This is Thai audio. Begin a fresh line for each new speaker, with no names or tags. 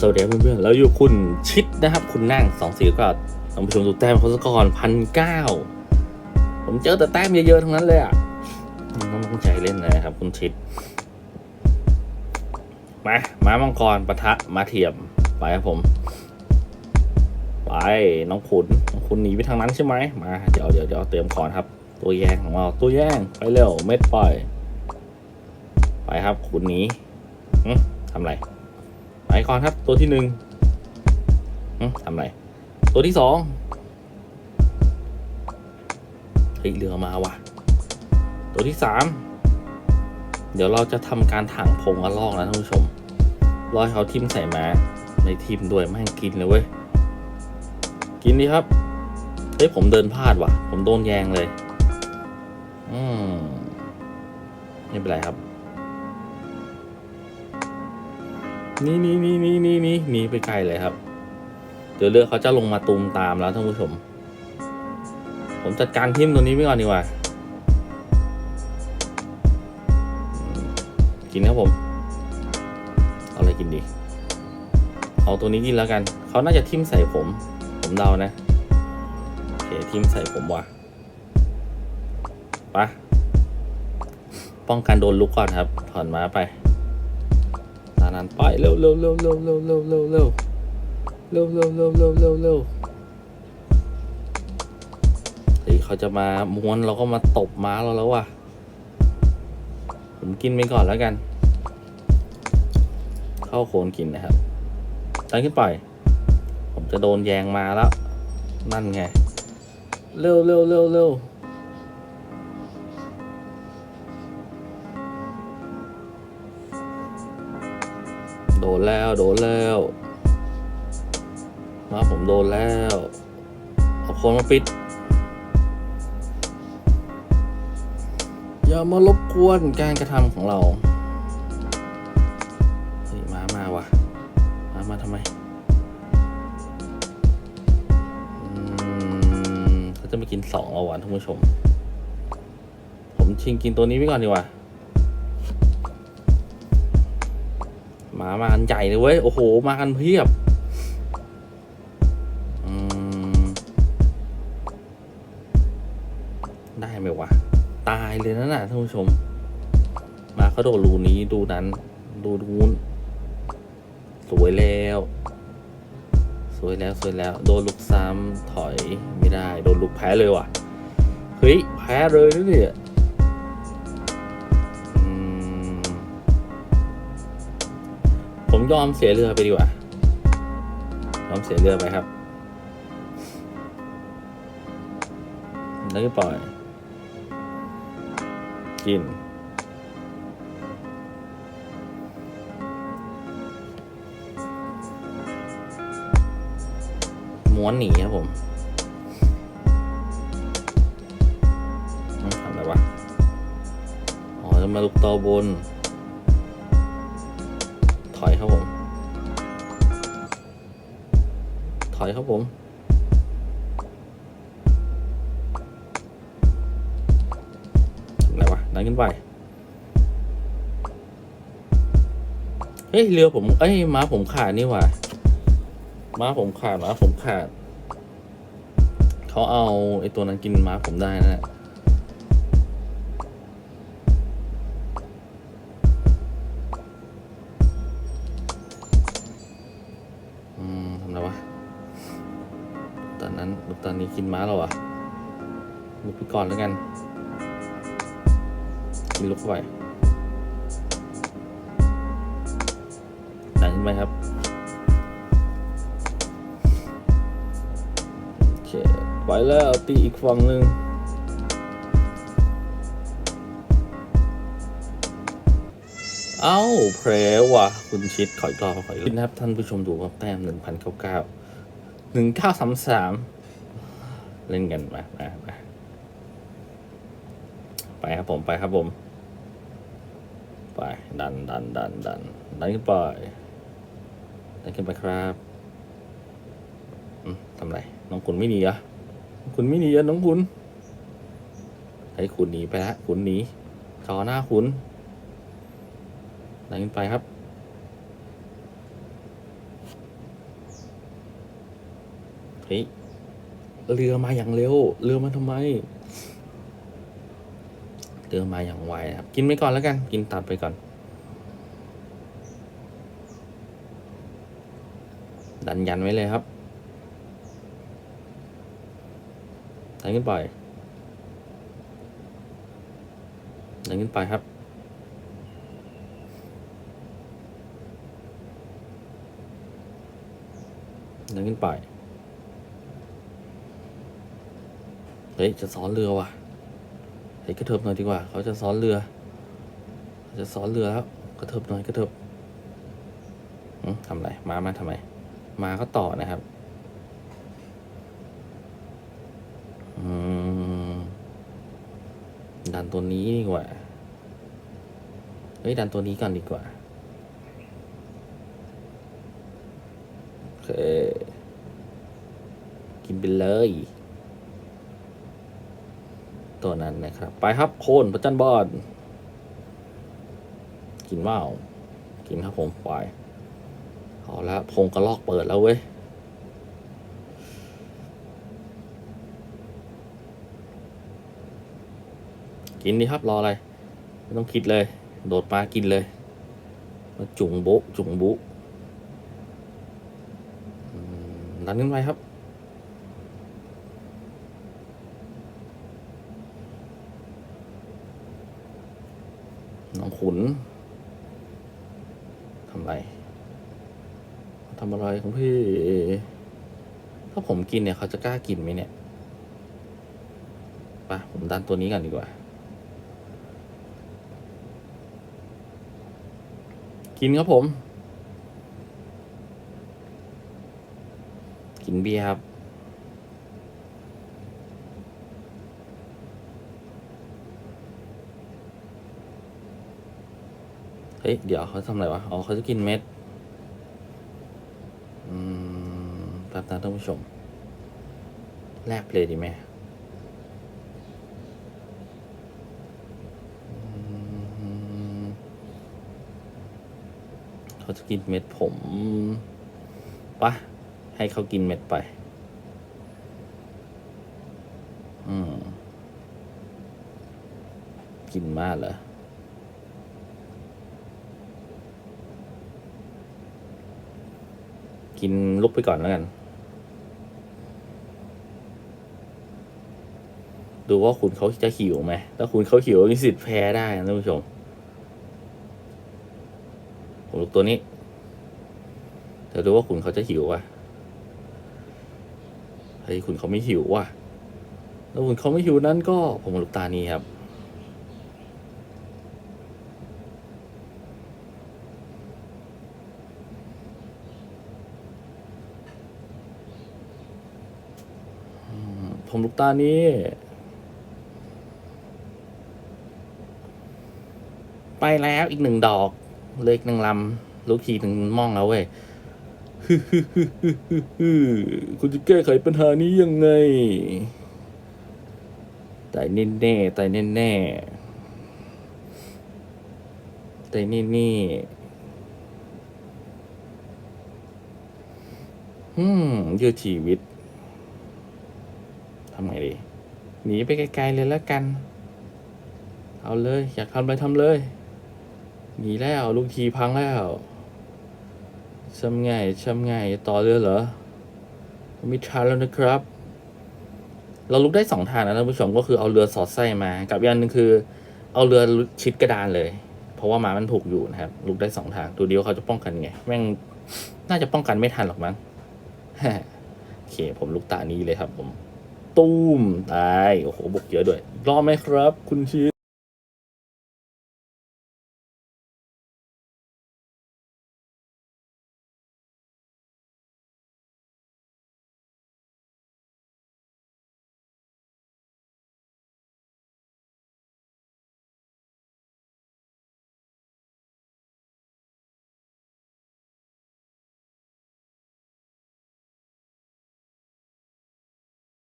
สวัสดีเพื่อนๆเราอยู่คุณชิดนะครับ คุณนั่งสองสี่ก็ท่านผู้ชมดูแต้มเขาสกอร์พันเก้าผมเจอแต่แต้มเยอะๆทั้งนั้นเลยอะต้องตั้งใจเล่นนะครับ คุณชิด มาม้ามังกรปะทะมาเทียมไปครับผม ไปน้องขุนน้องขุนหนีไปทางนั้นใช่ไหมมาเดี๋ยวเดี๋ยวเดี๋ยวเตรียมคอนครับ ตัวแย่งของเราตัวแย่งไปเร็วเม็ดปล่อย ไปครับขุนหนีทำไร ไปก่อนครับ ตัวที่หนึ่งทำไร ตัวที่สองเฮ้ยเรือมาว่ะ ตัวที่สามเดี๋ยวเราจะทำการถังพงกระลอกนะท่านผู้ชมรอยเขาทิมใส่มาในทิมด้วยแม่งกินเลยเว้ย กินดีครับ เฮ้ยผมเดินพลาดว่ะ ผมโดนแยงเลย อืมไม่เป็นไรครับ นี่นี่นี่นี่นี่นี่นี่ไปไกลเลยครับ เดี๋ยวเรือเขาจะลงมาตูมตามแล้วท่านผู้ชม ผมจัดการทิมตัวนี้ไว้ก่อนดีกว่า กินครับผม เอาอะไรกินดี เอาตัวนี้กินแล้วกัน เขาน่าจะทิมใส่ผม ผมเดานะโอเคทิมใส่ผมว่ะไปะป้องกันโดนลุกก่อนครับ ถอนม้าไป นานไปเร็วเร็วเร็วเร็วเร็วเร็วเร็วเร็วเร็วเร็วเร็วเร็วเร็วเร็วเฮ้ยเขาจะมาม้วนเราก็มาตบม้าเราแล้วว่ะ ผมกินไปก่อนแล้วกัน เข้าโคนกินนะครับดันขึ้นไป ผมจะโดนแยงมาแล้ว นั่นไง เร็วเร็วเร็วเร็ว นแล้ว โดนแล้ว มาผมโดนแล้วเอาคนมาปิด อย่ามารบกวนการกระทำของเราเฮ้ยมามาว่ะ มามาทำไมเขาจะมากินสองเอาหวานท่านผู้ชม ผมชิงกินตัวนี้ไว้ก่อนดีกว่า มามากันใหญ่เลยเว้ย โอ้โห มากันเพียบได้ไหมวะ ตายเลยนะน่ะท่านผู้ชม มาเขาโดดรูนี้ดูนั้น ดูนู้น สวยแล้ว สวยแล้วสวยแล้ว โดนลูกซ้ำถอยไม่ได้ โดนลูกแพ้เลยว่ะ เฮ้ย แพ้เลยนะเนี่ย ผมยอมเสียเรือไปดีกว่า ยอมเสียเรือไปครับ แล้วก็ปล่อย กิน ม้วนหนีครับผมอืมทำอะไรวะ อ๋อจะมาลุกตอบน ถอยครับผม ถอยครับผม อะไรวะ ดันขึ้นไป เฮ้ย เรือผม เอ้ย ม้าผมขาดนี่หว่า ม้าผมขาดม้าผมขาด เขาเอาไอ้ตัวนั้นกินม้าผมได้นะ ตอนนี้กินม้าเราอะลุกไปก่อนแล้วกัน มีลุกไปดันขึ้นไปครับโอเคไปแล้วตีอีกฝั่งหนึ่งเอ้าแพ้ว่ะคุณชิดขออีกรอบขออีกนะครับ ท่านผู้ชมดูครับแต้มหนึ่งพันเก้าเก้าหนึ่งเก้าสามสาม เล่นกันมามามาไปครับผมไปครับผม ไป ดันดันดันดันดันขึ้นไปดันขึ้นไปครับทำไร น้องคุณไม่หนีเหรอคุณไม่หนีเหรอะน้องคุณให้คุณหนีไปละคุณหนีจอหน้าคุณดันขึ้นไปครับเฮ้ย เรือมาอย่างเร็ว เรือมาทำไม เรือมาอย่างไวครับ กินไปก่อนแล้วกัน กินตัดไปก่อน ดันยันไว้เลยครับดันขึ้นไปดันขึ้นไปครับดันขึ้นไป เฮ้ยจะซ้อนเรือว่ะเฮ้ยกระเถิบหน่อยดีกว่า เขาจะซ้อนเรือ จะซ้อนเรือแล้วกระเถิบหน่อยกระเถิบทำไรมามาทำไม มาก็ต่อนะครับดันตัวนี้ดีกว่า เฮ้ยดันตัวนี้ก่อนดีกว่าโอเคกินไปเลย ตัวนั้นนะครับ ไปครับโคนพระจันทร์บอดกินว่าวกินครับผมไปเอาละพงกระลอกเปิดแล้วเว้ยกินดีครับรออะไร ไม่ต้องคิดเลย โดดมากินเลยมาจุ่งโบะจุ่งบุดันขึ้นไปครับ น้อง ขุนทำไรทำอะไรของพี่ ถ้าผมกินเนี่ยเขาจะกล้ากินไหมเนี่ยไปผมดันตัวนี้กันดีกว่า กินครับผม กินเบียร์ครับ เฮ้ย เดี๋ยวเขาทำอะไรวะ อ๋อเขาจะกินเม็ด อืมแป๊บนะท่านผู้ชม แลกเพลยดีไหมอืมเขาจะกินเม็ดผมปะให้เขากินเม็ดไป อืม กินมากเหรอ กินลุกไปก่อนแล้วกัน ดูว่าคุณเขาจะหิวไหมถ้าคุณเขาหิวมีสิทธิ์แพ้ได้นะท่านผู้ชมผมลุกตัวนี้จะดูว่าคุณเขาจะหิวว่ะเฮ้ยคุณเขาไม่หิวว่ะแล้วคุณเขาไม่หิวนั้นก็ผมลุกตานี้ครับ ผมลูกตานี้ไปแล้วอีกหนึ่งดอกเลยอีกหนึ่งลำลูกทีหนึ่งมองแล้วเว้ยคุณจะแก้ไขปัญหานี้ยังไงตายแน่แน่ๆตายแน่แน่ๆตายแน่แน่ๆอืมยืดชีวิต ทำไงดี หนีไปไกลๆเลยแล้วกัน เอาเลย อยากทำอะไรทำเลย หนีแล้วลูกทีพังแล้วทำไงทำไงต่อเรือเหรอไมีทันแล้วนะครับ เราลุกได้สองทางนะท่านผู้ชมก็คือเอาเรือสอดไส้มา กับอีกอันหนึงคือ เอาเรือชิดกระดานเลย เพราะว่าหมามันถูกอยู่นะครับ ลุกได้สองทางตัวเดียวเขาจะป้องกันไงแม่งน่าจะป้องกันไม่ทันหรอกมั้งโอเค ผมลุกตานี้เลยครับผม ตูมตายโอ้โหบุกเยอะด้วยรอดไหมครับ คุณชี